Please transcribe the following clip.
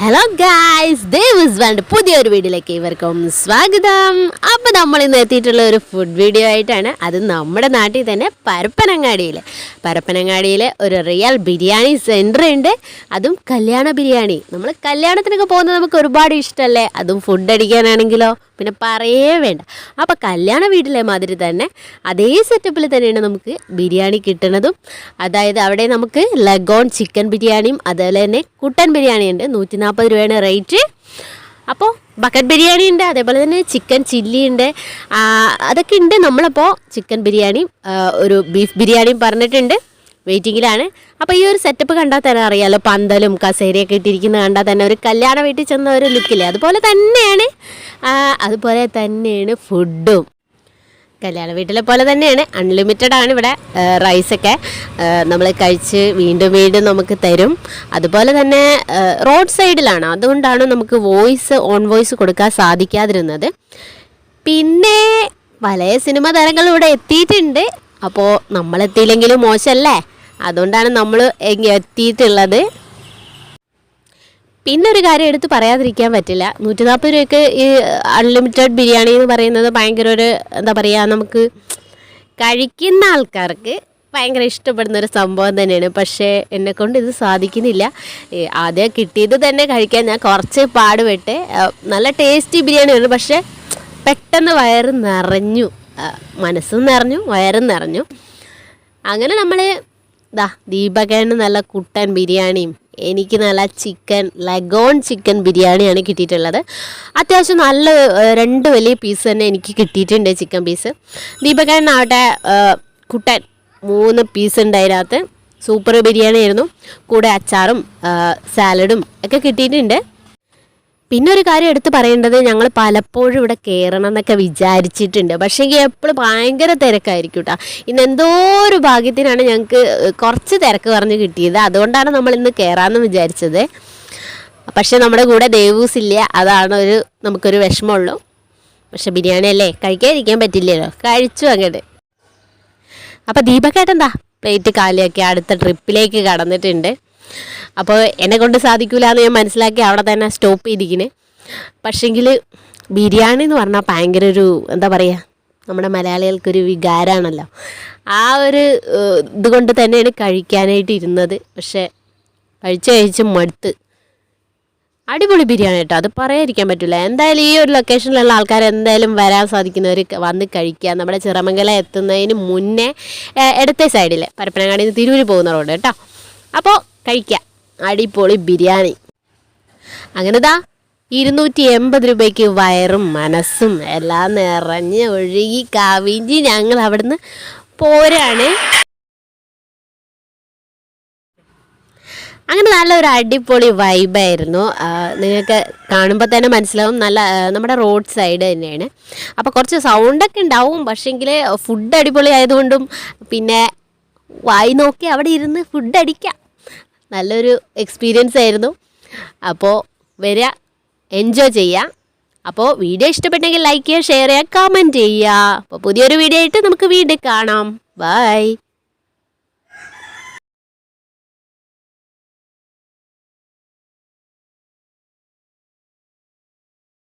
Hello guys Devas വേണ്ട. പുതിയൊരു വീഡിയോയിലേക്ക് ഇവർക്കും സ്വാഗതം. അപ്പോൾ നമ്മൾ ഇന്ന് എത്തിയിട്ടുള്ള ഒരു ഫുഡ് വീഡിയോ ആയിട്ടാണ്. അത് നമ്മുടെ നാട്ടിൽ തന്നെ പരപ്പനങ്ങാടിയിൽ പരപ്പനങ്ങാടിയിൽ ഒരു റിയൽ ബിരിയാണി സെന്റർ ഉണ്ട്. അതും കല്യാണ ബിരിയാണി. നമ്മൾ കല്യാണത്തിനൊക്കെ പോകുന്നത് നമുക്ക് ഒരുപാട് ഇഷ്ടമല്ലേ അതും ഫുഡ് അടിക്കാനാണെങ്കിലോ? പിന്നെ പറയേ വേണ്ട. അപ്പോൾ കല്യാണ വീട്ടിലെ മാതിരി തന്നെ അതേ സെറ്റപ്പിൽ തന്നെയാണ് നമുക്ക് ബിരിയാണി കിട്ടുന്നതും. അതായത് അവിടെ നമുക്ക് ലഗോൺ ചിക്കൻ ബിരിയാണിയും അതുപോലെ തന്നെ കുട്ടൻ ബിരിയാണി ഉണ്ട് നൂറ്റി നാൽപ്പത് രൂപയാണ് റേറ്റ്. അപ്പോൾ ബക്കറ്റ് ബിരിയാണി ഉണ്ട് അതേപോലെ തന്നെ ചിക്കൻ ചില്ലി ഉണ്ട്. അതൊക്കെ ഉണ്ട്. നമ്മളപ്പോൾ ചിക്കൻ ബിരിയാണി ഒരു ബീഫ് ബിരിയാണിയും പറഞ്ഞിട്ടുണ്ട്. വെയിറ്റിങ്ങിലാണ് അപ്പോൾ ഈ ഒരു സെറ്റപ്പ് കണ്ടാൽ തന്നെ അറിയാമല്ലോ പന്തലും കസേരയൊക്കെ ഇട്ടിരിക്കുന്നത് കണ്ടാൽ തന്നെ ഒരു കല്യാണ വീട്ടിൽ ചെന്ന ഒരു ലുക്കില്ലേ അതുപോലെ തന്നെയാണ് അതുപോലെ തന്നെയാണ് ഫുഡും കല്യാണ വീട്ടിലെ പോലെ തന്നെയാണ്. അൺലിമിറ്റഡ് ആണ് ഇവിടെ റൈസൊക്കെ നമ്മൾ കഴിച്ച് വീണ്ടും വീണ്ടും നമുക്ക് തരും. അതുപോലെ തന്നെ റോഡ് സൈഡിലാണ് അതുകൊണ്ടാണ് നമുക്ക് വോയിസ് ഓൺ വോയിസ് കൊടുക്കാൻ സാധിക്കാതിരുന്നത്. പിന്നെ പല സിനിമ താരങ്ങളും ഇവിടെ എത്തിയിട്ടുണ്ട്. അപ്പോൾ നമ്മളെത്തിയില്ലെങ്കിലും മോശമല്ലേ അതുകൊണ്ടാണ് നമ്മൾ എത്തിയിട്ടുള്ളത്. പിന്നെ ഒരു കാര്യം എടുത്ത് പറയാതിരിക്കാൻ പറ്റില്ല. നൂറ്റി നാൽപ്പത് രൂപയ്ക്ക് ഈ അൺലിമിറ്റഡ് ബിരിയാണി എന്ന് പറയുന്നത് ഭയങ്കര ഒരു എന്താ പറയുക നമുക്ക് കഴിക്കുന്ന ആൾക്കാർക്ക് ഭയങ്കര ഇഷ്ടപ്പെടുന്ന ഒരു സംഭവം തന്നെയാണ്. പക്ഷേ എന്നെ കൊണ്ട് ഇത് സാധിക്കുന്നില്ല. ആദ്യം കിട്ടിയത് തന്നെ കഴിക്കാൻ ഞാൻ കുറച്ച് പാടുപെട്ട് നല്ല ടേസ്റ്റി ബിരിയാണിയാണ് പക്ഷേ പെട്ടെന്ന് വയറ് നിറഞ്ഞു. മനസ്സും നിറഞ്ഞു വയറും നിറഞ്ഞു. അങ്ങനെ നമ്മൾ ദാ ദീപകേണ് നല്ല കുട്ടൻ ബിരിയാണിയും എനിക്ക് നല്ല ചിക്കൻ ലഗോൺ ചിക്കൻ ബിരിയാണിയാണ് കിട്ടിയിട്ടുള്ളത്. അത്യാവശ്യം നല്ല രണ്ട് വലിയ പീസ് തന്നെ എനിക്ക് കിട്ടിയിട്ടുണ്ട് ചിക്കൻ പീസ് ദീപകണ്ണാവട്ടെ കുട്ടൻ മൂന്ന് പീസ് ഉണ്ട് അതിനകത്ത്. സൂപ്പർ ബിരിയാണി ആയിരുന്നു കൂടെ അച്ചാറും സാലഡും ഒക്കെ കിട്ടിയിട്ടുണ്ട്. പിന്നെ ഒരു കാര്യം എടുത്ത് പറയേണ്ടത് ഞങ്ങൾ പലപ്പോഴും ഇവിടെ കയറണം എന്നൊക്കെ വിചാരിച്ചിട്ടുണ്ട്. പക്ഷേ എപ്പോഴും ഭയങ്കര തിരക്കായിരിക്കും കേട്ടോ ഇന്ന് എന്തോ ഒരു ഭാഗ്യത്തിനാണ് ഞങ്ങൾക്ക് കുറച്ച് തിരക്ക് പറഞ്ഞ് കിട്ടിയത്. അതുകൊണ്ടാണ് നമ്മൾ ഇന്ന് കയറാമെന്ന് വിചാരിച്ചത്. പക്ഷേ നമ്മുടെ കൂടെ ദേവൂസ് ഇല്ല. അതാണ് ഒരു നമുക്കൊരു വിഷമമുള്ളൂ. പക്ഷെ ബിരിയാണി അല്ലേ? കഴിക്കാതിരിക്കാൻ പറ്റില്ലല്ലോ. കഴിച്ചു അങ്ങോട്ട് അപ്പോൾ ദീപക്കേട്ടെന്താ പ്ലേറ്റ് കാലിയൊക്കെ അടുത്ത ട്രിപ്പിലേക്ക് കടന്നിട്ടുണ്ട്. അപ്പോൾ എന്നെ കൊണ്ട് സാധിക്കില്ല എന്ന് ഞാൻ മനസ്സിലാക്കി അവിടെ തന്നെ സ്റ്റോപ്പ് ചെയ്തിരിക്കുന്നു പക്ഷേങ്കിൽ ബിരിയാണി എന്ന് പറഞ്ഞാൽ ഭയങ്കര ഒരു എന്താ പറയുക നമ്മുടെ മലയാളികൾക്കൊരു വികാരമാണല്ലോ ആ ഒരു ഇതുകൊണ്ട് തന്നെയാണ് കഴിക്കാനായിട്ട് ഇരുന്നത്. പക്ഷേ കഴിച്ച് കഴിച്ച് മടുത്ത്. അടിപൊളി ബിരിയാണി കേട്ടോ. അത് പറയാതിരിക്കാൻ പറ്റില്ല എന്തായാലും ഈ ഒരു ലൊക്കേഷനിലുള്ള ആൾക്കാർ എന്തായാലും വരാൻ സാധിക്കുന്നവർ വന്ന് കഴിക്കുക. നമ്മുടെ ചിറമംഗലം എത്തുന്നതിന് മുന്നേ ഇടത്തെ സൈഡിൽ പരപ്പനങ്ങാടിയിൽ നിന്ന് തിരൂര് പോകുന്ന റോഡ് കേട്ടോ. അപ്പോൾ കഴിക്കുക അടിപൊളി ബിരിയാണി. അങ്ങനെ ദാ ഇരുന്നൂറ്റി എൺപത് രൂപയ്ക്ക് വയറും മനസ്സും എല്ലാം നിറഞ്ഞ് ഒഴുകി കവിഞ്ഞ് ഞങ്ങൾ അവിടുന്ന് പോരാണ്. അങ്ങനെ നല്ലൊരു അടിപൊളി വൈബായിരുന്നു. നിങ്ങൾക്ക് കാണുമ്പോൾ തന്നെ മനസ്സിലാവും. നല്ല നമ്മുടെ റോഡ് സൈഡ് തന്നെയാണ്. അപ്പോൾ കുറച്ച് സൗണ്ടൊക്കെ ഉണ്ടാവും. പക്ഷേങ്കിൽ ഫുഡ് അടിപൊളി ആയതുകൊണ്ടും പിന്നെ വായി നോക്കി അവിടെ ഇരുന്ന് ഫുഡ് അടിക്കാം. നല്ലൊരു എക്സ്പീരിയൻസ് ആയിരുന്നു. അപ്പോൾ വരിക എൻജോയ് ചെയ്യുക അപ്പോൾ വീഡിയോ ഇഷ്ടപ്പെട്ടെങ്കിൽ ലൈക്ക് ചെയ്യുക ഷെയർ ചെയ്യുക കമന്റ് ചെയ്യുക. അപ്പോൾ പുതിയൊരു വീഡിയോ ആയിട്ട് നമുക്ക് വീണ്ടും കാണാം. ബൈ